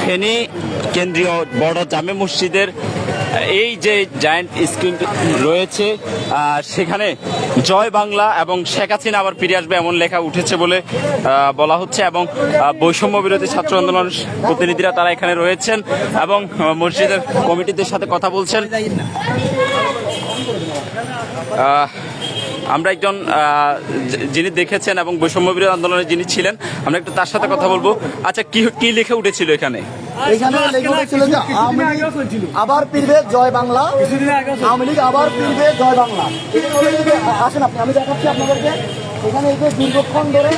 ফেনী কেন্দ্রীয় বড় জামে মসজিদের এই যে জায়ান্ট স্ক্রিন রয়েছে সেখানে জয় বাংলা এবং শেখ হাসিনা আবার ফিরে আসবে এমন লেখা উঠেছে বলে বলা হচ্ছে এবং বৈষম্য বিরোধী ছাত্র আন্দোলন প্রতিনিধিরা তারা এখানে রয়েছেন এবং মসজিদের কমিটিদের সাথে কথা বলছেন। আমরা একজন যিনি দেখেছেন এবং বৈষম্য বিরোধী আন্দোলনে যিনি ছিলেন আমরা একটু তার সাথে কথা বলব। আচ্ছা কি কি লিখে উঠেছিল এখানে? এখানে লেগে উঠেছিল যে আবার ফিরবে জয় বাংলা আওয়ামী লীগ আবার ফিরবে জয় বাংলা। আসেন আপনি আমি দেখাচ্ছি আপনাদেরকে। এখানে এই যে দীর্ঘক্ষণ ধরে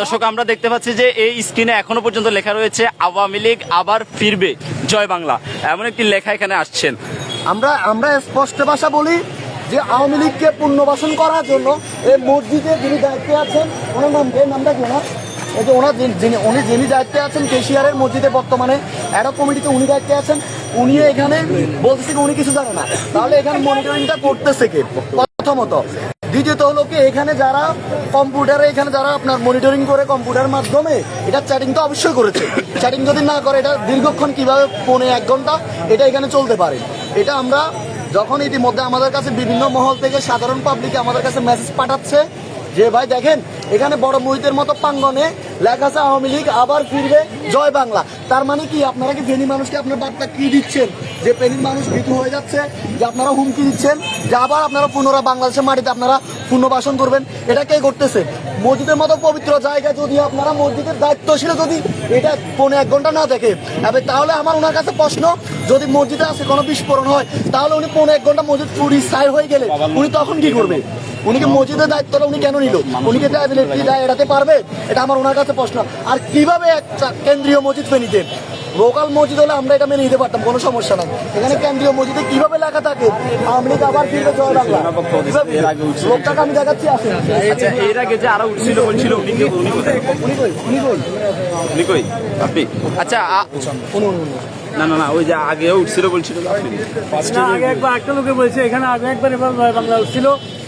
দর্শক আমরা দেখতে পাচ্ছি যে এই স্ক্রিনে এখনও পর্যন্ত লেখা রয়েছে আওয়ামী লীগ আবার ফিরবে জয় বাংলা। এমন একটি লেখা এখানে আসছেন। আমরা আমরা স্পষ্ট ভাষা বলি যে আওয়ামী লীগকে পুনর্বাসন করার জন্য এই মসজিদে যিনি দায়িত্বে আছেন, ওনার নাম এই নামটা কি ওনার? এই যে ওনার যিনি- উনি যিনি দায়িত্বে আছেন, কেশিয়ারের মসজিদে বর্তমানে অ্যাডো কমিটিতে উনি দায়িত্বে আছেন। উনি এখানে বলতেছে উনি কিছু জানে না। তাহলে এখানে মনিটরিংটা করতেছে কে? প্রথমত। দ্বিতীয়ত হলো কি, এখানে যারা কম্পিউটারে এখানে যারা আপনার মনিটরিং করে কম্পিউটার মাধ্যমে, এটা চ্যাটিং তো অবশ্যই করেছে। চ্যাটিং যদি না করে, এটা দীর্ঘক্ষণ কীভাবে, পৌনে এক ঘণ্টা, এটা এখানে চলতে পারে। এটা আমরা যখন ইতিমধ্যে আমাদের কাছে বিভিন্ন মহল থেকে সাধারণ পাবলিক আমাদের কাছে মেসেজ পাঠাচ্ছে যে, ভাই, দেখেন, এখানে বড় মুহিতের মতো প্রাঙ্গনে লেখা আছে আওয়ামী লীগ আবার ফিরবে জয় বাংলা। তার মানে কি, আপনারা কি ফেনী মানুষকে আপনার বার্তা কি দিচ্ছেন? যে ফেনীর মানুষ ভীতু হয়ে যাচ্ছে, যে আপনারা হুমকি দিচ্ছেন, যে আবার আপনারা পুনরায় বাংলাদেশের মাটিতে আপনারা পুনর্বাসন করবেন, এটা কে করতেছে? মসজিদের মতো পবিত্র জায়গা যদি আপনারা মসজিদের দায়িত্বশীল যদি এটা পৌনে এক ঘণ্টা না দেখে, এবার তাহলে আমার ওনার কাছে প্রশ্ন, যদি মসজিদে আসে কোনো বিস্ফোরণ হয়, তাহলে উনি পৌনে এক ঘণ্টা মসজিদ পুরি ছাই হয়ে গেলে উনি তখন কি করবে? উনি কি মসজিদের দায়িত্বটা উনি কেন নিল? উনি কি দায় এড়াতে পারবে? এটা আমার ওনার কাছে প্রশ্ন। আর কীভাবে একটা কেন্দ্রীয় মসজিদ ফেনীতে লোকাল মসজিদ হলে আমরা এটা মেনে নিতে পারতাম কোনো সমস্যা নাই। এখানে কেন্দ্রীয় মসজিদে কীভাবে লেখা থাকে আওয়ামী লীগ আবার ফিরবে জয় বাংলা। লোকটাকে আমি দেখাচ্ছি আসেন। আচ্ছা এর আগে যে আরও উঠছিল বলছিল উনি কই? উনি কই? উনি কই? আপনি? আচ্ছা উনি। না না না ওই যে আগেও উঠছিল বলছিল আপনি? না, আগে একবার একটা লোকে বলছে এখানে আগে একবার এবার বাংলা ছিল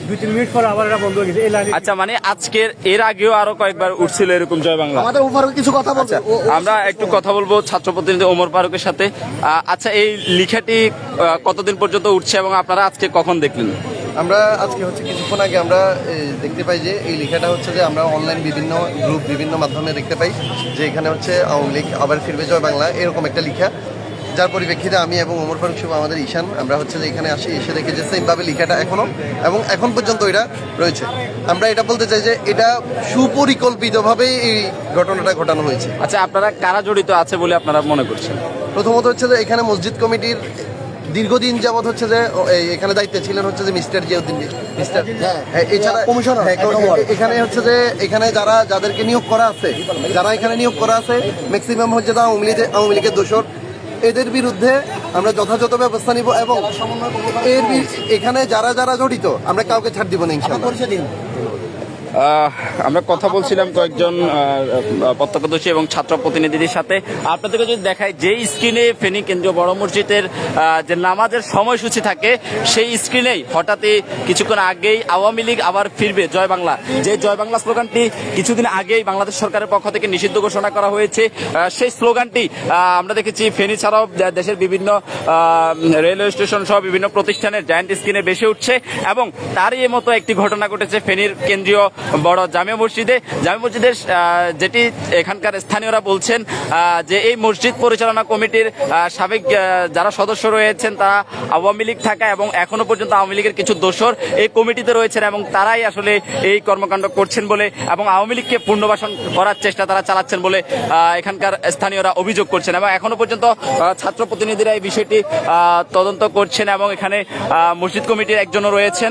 দুই তিন মিনিট পরে আবার এটা বন্ধ হয়ে গেছে। এই লাইনে আচ্ছা মানে আজকের এর আগেও আরও কয়েকবার উঠছিল এরকম জয় বাংলা। আমাদের উপর কিছু কথা বলছে আচ্ছা আমরা একটু কথা বলব ছাত্র প্রতিনিধি ওমর ফারুকের সাথে। আহ, আচ্ছা এই লিখাটি আহ, কতদিন পর্যন্ত উঠছে এবং আপনারা আজকে কখন দেখলেন? আমরা আজকে হচ্ছে কিছুক্ষণ আগে আমরা দেখতে পাই যে এই লেখাটা হচ্ছে যে আমরা অনলাইন বিভিন্ন গ্রুপ বিভিন্ন মাধ্যমে দেখতে পাই যে এখানে হচ্ছে আওয়ামী লীগ আবার ফিরবে জয় বাংলা এরকম একটা লেখা। যার পরিপ্রেক্ষিতে আমি এবং ওমর ফারুক শুভ আমাদের ঈশান আমরা হচ্ছে যে এখানে আসি এসে দেখি যে সেমভাবে লেখাটা এখনও এবং এখন পর্যন্ত এটা রয়েছে। আমরা এটা বলতে চাই যে এটা সুপরিকল্পিতভাবেই এই ঘটনাটা ঘটানো হয়েছে। আচ্ছা আপনারা কারা জড়িত আছে বলে আপনারা মনে করছেন? প্রথমত হচ্ছে যে এখানে মসজিদ কমিটির দীর্ঘদিন যাবৎ হচ্ছে যে এই এখানে দায়িত্বে ছিলেন হচ্ছে যে মিস্টার জিয়াউদ্দিন মিস্টার হ্যাঁ, হ্যাঁ, এছাড়া কমিশনার, হ্যাঁ, নম্বর। এখানে হচ্ছে যে এখানে যারা যাদেরকে নিয়োগ করা আছে যারা এখানে নিয়োগ করা আছে ম্যাক্সিমাম হচ্ছে আওয়ামী লীগের আওয়ামী লীগের দোষর এদের বিরুদ্ধে আমরা যথাযথ ব্যবস্থা নিব এবং এর এখানে যারা যারা জড়িত আমরা কাউকে ছাড় দিব না ইনশাআল্লাহ। আহ, আমরা কথা বলছিলাম কয়েকজন প্রত্যক্ষদর্শী এবং ছাত্র প্রতিনিধিদের সাথে। আপনাদেরকে যদি দেখায় যে স্ক্রিনে ফেনী কেন্দ্রীয় বড় মসজিদের যে নামাজের সময়সূচি থাকে, সেই স্ক্রিনেই হঠাৎই কিছুক্ষণ আগেই আওয়ামী লীগ আবার ফিরবে জয় বাংলা। যে জয় বাংলা স্লোগানটি কিছুদিন আগেই বাংলাদেশ সরকারের পক্ষ থেকে নিষিদ্ধ ঘোষণা করা হয়েছে সেই স্লোগানটি আমরা দেখেছি ফেনী ছাড়াও দেশের বিভিন্ন রেলওয়ে স্টেশন সহ বিভিন্ন প্রতিষ্ঠানের জায়ান্ট স্ক্রিনে বেশি উঠছে এবং তারই মতো একটি ঘটনা ঘটেছে ফেনীর কেন্দ্রীয় বড় জামিয়া মসজিদে জামিয়া মসজিদের যেটি এখানকার স্থানীয়রা বলছেন যে এই মসজিদ পরিচালনা কমিটির সাবেক যারা সদস্য রয়েছেন, তারা আওয়ামী লীগ থাকা এবং এখনও পর্যন্ত আওয়ামী লীগের কিছু দোষর এই কমিটিতে রয়েছেন এবং তারাই আসলে এই কর্মকাণ্ড করছেন বলে এবং আওয়ামী লীগকে পুনর্বাসন করার চেষ্টা তারা চালাচ্ছেন বলে এখানকার স্থানীয়রা অভিযোগ করছেন এবং এখনও পর্যন্ত ছাত্র প্রতিনিধিরা এই বিষয়টি তদন্ত করছেন এবং এখানে মসজিদ কমিটির একজনও রয়েছেন।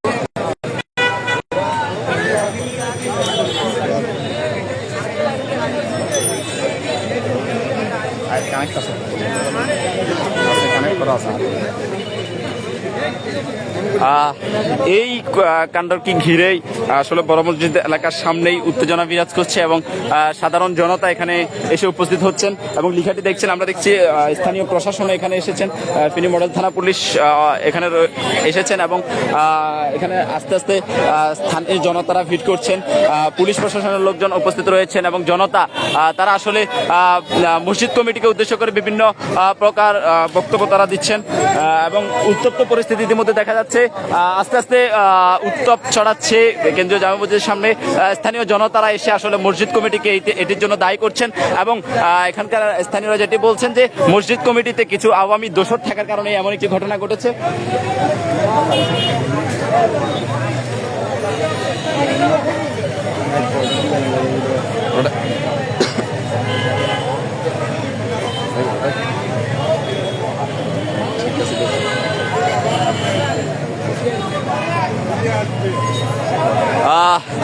Father. এই কাণ্ডকে ঘিরেই আসলে বড় মসজিদ এলাকার সামনেই উত্তেজনা বিরাজ করছে এবং সাধারণ জনতা এখানে এসে উপস্থিত হচ্ছেন এবং লিখাটি দেখছেন, আমরা দেখছি স্থানীয় প্রশাসন এখানে এসেছেন ফেনী মডেল থানা পুলিশ এখানে এসেছেন এবং এখানে আস্তে আস্তে স্থানীয় জনতারা ভিড় করছেন পুলিশ প্রশাসনের লোকজন উপস্থিত রয়েছেন এবং জনতা তারা আসলে মসজিদ কমিটিকে উদ্দেশ্য করে বিভিন্ন প্রকার বক্তব্য তারা দিচ্ছেন এবং উত্তপ্ত পরিস্থিতি ইতিমধ্যে দেখা যাচ্ছে আস্তে আস্তে উত্তপ ছড়াচ্ছে কেন্দ্রীয় জামা মসজিদের সামনে স্থানীয় জনতারা এসে আসলে মসজিদ কমিটিকে এটির জন্য দায়ী করছেন এবং এখানকার স্থানীয়রা যেটি বলছেন যে মসজিদ কমিটিতে কিছু আওয়ামী দোষর থাকার কারণে এমন একটি ঘটনা ঘটেছে। আহ,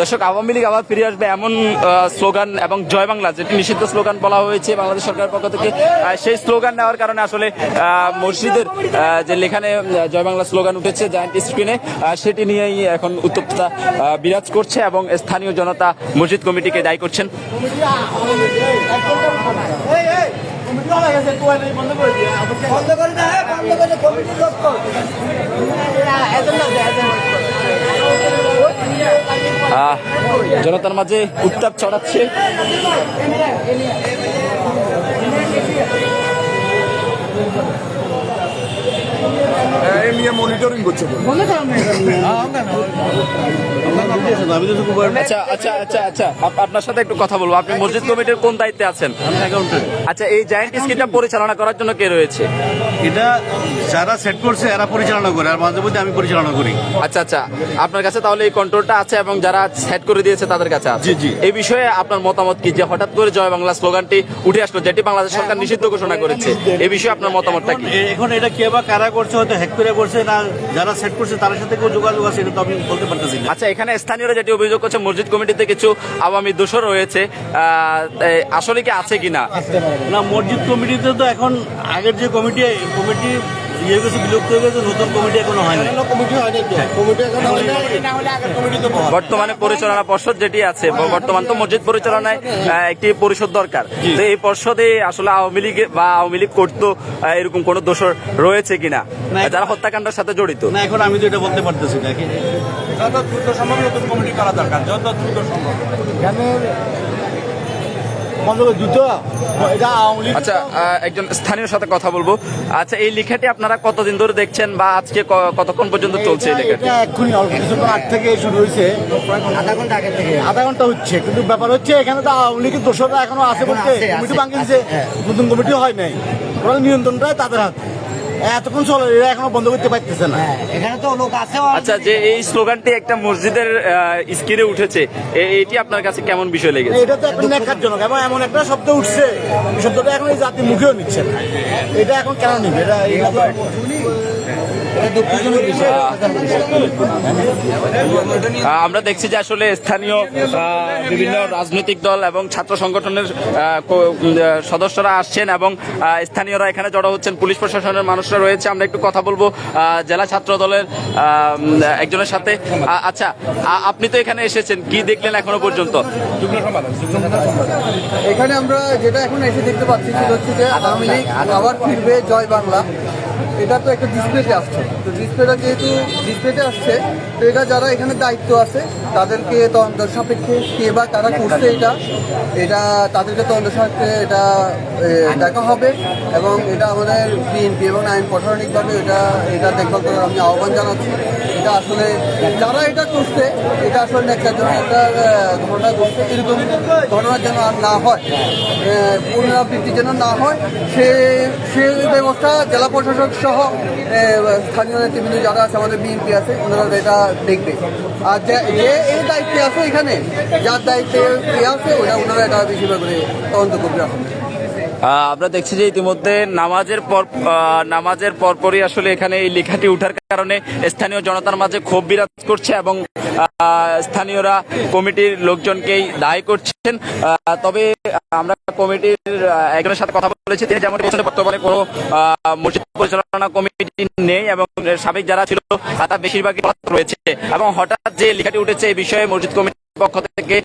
দর্শক, আওয়ামী লীগ আবার ফিরে আসবে এমন স্লোগান এবং জয় বাংলা, যেটি নিষিদ্ধ স্লোগান বলা হয়েছে বাংলাদেশ সরকারের পক্ষ থেকে সেই স্লোগান নেওয়ার কারণে আসলে মসজিদের যে লেখানে জয় বাংলা স্লোগান উঠেছে জায়ান্ট স্ক্রিনে সেটি নিয়েই এখন উত্তপ্ততা বিরাজ করছে এবং স্থানীয় জনতা মসজিদ কমিটিকে দায়ী করছেন। বন্ধ করে না বন্ধ করে কমিটি দপ্তর আহ, জনতার মাঝে উত্তাপ ছড়াচ্ছে। মনিটরিং করছে আচ্ছা আচ্ছা আচ্ছা আচ্ছা আপনার সাথে একটু কথা বলব। আপনি মসজিদ কমিটির কোন দায়িত্বে আছেন? আচ্ছা এই জায়ান্ট স্ক্রিনটা পরিচালনা করার জন্য কে রয়েছে? এটা যারা সেট করছে এরা পরিচালনা করে আর মাঝে মধ্যে আমি পরিচালনা করি। আচ্ছা আচ্ছা। আপনার কাছে তাহলে এই কন্ট্রোলটা আছে এবং যারা সেট করে দিয়েছে তাদের কাছে আছে? জি, জি। এই বিষয়ে আপনার মতামত কি? যে হঠাৎ করে জয় বাংলা স্লোগানটি উঠে আসলো যেটি বাংলাদেশ সরকার নিষিদ্ধ ঘোষণা করেছে এই বিষয়ে আপনার মতামতটা কি? এখন এটা কে বা কারা করছে হয়তো হ্যাক করে করছে না যারা সেট করছে তাদের সাথে কেউ যোগাযোগ আছে এটা তো আমি বলতে পারতেছি না। আচ্ছা এখানে স্থানীয়রা যেটি অভিযোগ করছে মসজিদ কমিটিতে কিছু আওয়ামী দোষর রয়েছে। আসলে কি আছে কিনা? না মসজিদ কমিটিতে তো এখন আগের যে কমিটি কমিটি ইয়ে গেছে বিলুপ্ত হয়ে গেছে নতুন কমিটি এখনও হয়নি। কমিটি হয়নি কমিটি এখন বর্তমানে পরিচালনা পর্ষদ যেটি আছে বর্তমান তো মসজিদ পরিচালনায় একটি পরিষদ দরকার। তো এই পর্ষদে আসলে আওয়ামী লীগ বা আওয়ামী লীগ করতো এরকম কোন দোষর রয়েছে কিনা? যারা হত্যাকাণ্ডের সাথে জড়িত? না এখন আমি তো এটা বলতে পারতেছি না যত দ্রুত সম্ভব নতুন কমিটি করা দরকার যত দ্রুত সম্ভব। আচ্ছা একজন স্থানীয় সাথে কথা বলব। আচ্ছা এই লেখাটি আপনারা কতদিন ধরে দেখছেন বা আজকে কতক্ষণ পর্যন্ত চলছে এই লেখাটি? এটা এক্ষুনি অল্প কিছুক্ষণ আগ থেকে শুরু হয়েছে। আধা ঘণ্টা আগে থেকে। আধা ঘণ্টা হচ্ছে কিন্তু ব্যাপার হচ্ছে এখানে তো আওয়ামী লীগের দোষরা এখনও আছে বলতে কমিটি ভাঙিয়েছে নতুন কমিটি হয় নাই। ওরা নিয়ন্ত্রণটা তাদের হাতে। এতক্ষণ চলে এরা এখনও বন্ধ করতে পারতেছে না। এখানে তো লোক আছে আচ্ছা যে এই স্লোগানটি একটা মসজিদের স্ক্রিনে উঠেছে এ- এটি আপনার কাছে কেমন বিষয় লেগেছে? এটা তো একটা ন্যাকারজনক এবং এমন একটা শব্দ উঠছে শব্দটা এখন এই জাতির মুখেও নিচ্ছে না। এটা এখন কেন নিবে? এটা আমরা দেখছি যে আসলে স্থানীয় বিভিন্ন রাজনৈতিক দল এবং ছাত্র সংগঠনের সদস্যরা আসছেন এবং স্থানীয়রা এখানে জড়ো হচ্ছেন, পুলিশ প্রশাসনের মানুষরা রয়েছে। আমরা একটু কথা বলব জেলা ছাত্র দলের একজনের সাথে। আচ্ছা আপনি তো এখানে এসেছেন, কি দেখলেন এখনও পর্যন্ত? এখানে আমরা যেটা এখন এসে দেখতে পাচ্ছি হচ্ছে যে আওয়ামী লীগ আবার ফিরবে জয় বাংলা। এটা তো একটা ডিসপ্লেতে আসছে। তো ডিসপ্লেটা যেহেতু ডিসপ্লেতে আসছে, তো এটা যারা এখানে দায়িত্ব আছে, তাদেরকে তদন্ত সাপেক্ষে কে বা কারা করছে এটা এটা তাদেরকে তদন্ত সাপেক্ষে এটা দেখা হবে এবং এটা আমাদের বিএনপি এবং আইন প্রশাসনিকভাবে এটা এটা দেখভাল করার আমি আহ্বান জানাচ্ছি। এটা আসলে যারা এটা করছে, এটা আসলে একটা একটা ঘটনা ঘটছে, এরকম ঘটনা যেন আর না হয় পুনরাবৃত্তি যেন না হয়, সে সে ব্যবস্থা জেলা প্রশাসক সহ স্থানীয় নেতৃবৃন্দ যারা আছে, আমাদের বিএনপি আছে, ওনারা এটা দেখবে। আর যে এই দায়িত্বে আছে এখানে, যার দায়িত্বে আছে ওটা ওনারা এটা বেশিরভাগ করে তদন্ত করবে। আমরা দেখছি যে ইতিমধ্যে নামাজের পর নামাজের পরপরই আসলে এখানে এই লেখাটি উঠার কারণে স্থানীয় জনতার মাঝে ক্ষোভ বিরাজ করছে এবং স্থানীয়রা কমিটির লোকজনকেই দায়ী করছেন। তবে আমরা কমিটির একজনের সাথে কথা বলেছি, তিনি যেমন বর্তমানে কোনো মসজিদ পরিচালনা কমিটি নেই এবং সাবেক যারা ছিল, তারা বেশিরভাগই রয়েছে। এবং হঠাৎ যে লেখাটি উঠেছে, এই বিষয়ে মসজিদ কমিটির পক্ষ থেকে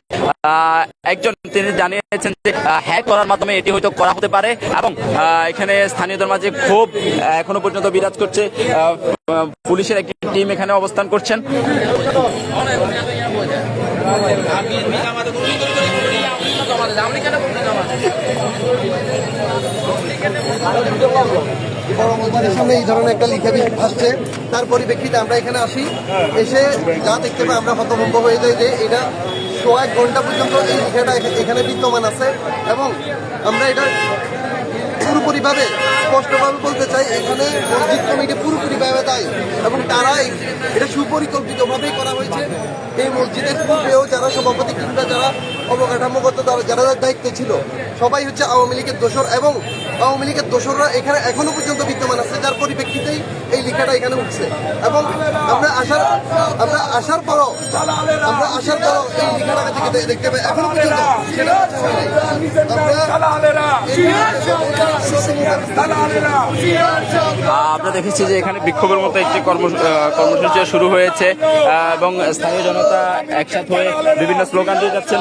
একজন তিনি জানিয়েছেন যে হ্যাক করার মাধ্যমে এটি হয়তো করা হতে পারে এবং এখানে স্থানীয়দের মাঝে খুব এখনও পর্যন্ত বিরাজ করছে পুলিশের একটি টিম এখানে অবস্থান করছেন। এই ধরনের একটা লিখে আসছে। তার পরিপ্রেক্ষিতে আমরা এখানে আসি। এসে যা দেখতে পাই, আমরা হতভম্ব হয়ে যাই যে এটা সোয়া এক ঘণ্টা পর্যন্ত এই লিখাটা এখানে বিদ্যমান আছে এবং আমরা এটা পুরোপুরিভাবে স্পষ্টভাবে বলতে চাই, এখানে মসজিদ কমিটি পুরোপুরিভাবে দায়ী এবং তারাই এটা সুপরিকল্পিতভাবেই করা হয়েছে। এই মসজিদের পূর্বেও যারা সভাপতি কিংবা যারা অবকাঠামোগত যারা- যার দায়িত্বে ছিল, সবাই হচ্ছে আওয়ামী লীগের দোষর এবং আওয়ামী লীগের দোসররা এখানে এখনও পর্যন্ত বিদ্যমান আছে যার পরিপ্রেক্ষিতেই এই লেখাটা এখানে উঠছে। এবং আমরা আসার আমরা আসার পরও আমরা আসার পরও এই লেখাটা থেকে দেখতে পাই। এখনও পর্যন্ত সেটা। আমরা দেখেছি যে এখানে বিক্ষোভের মতো একটি কর্ম কর্মসূচি শুরু হয়েছে। এবং স্থানীয় জনতা একসাথে হয়ে বিভিন্ন স্লোগান দিয়ে যাচ্ছেন।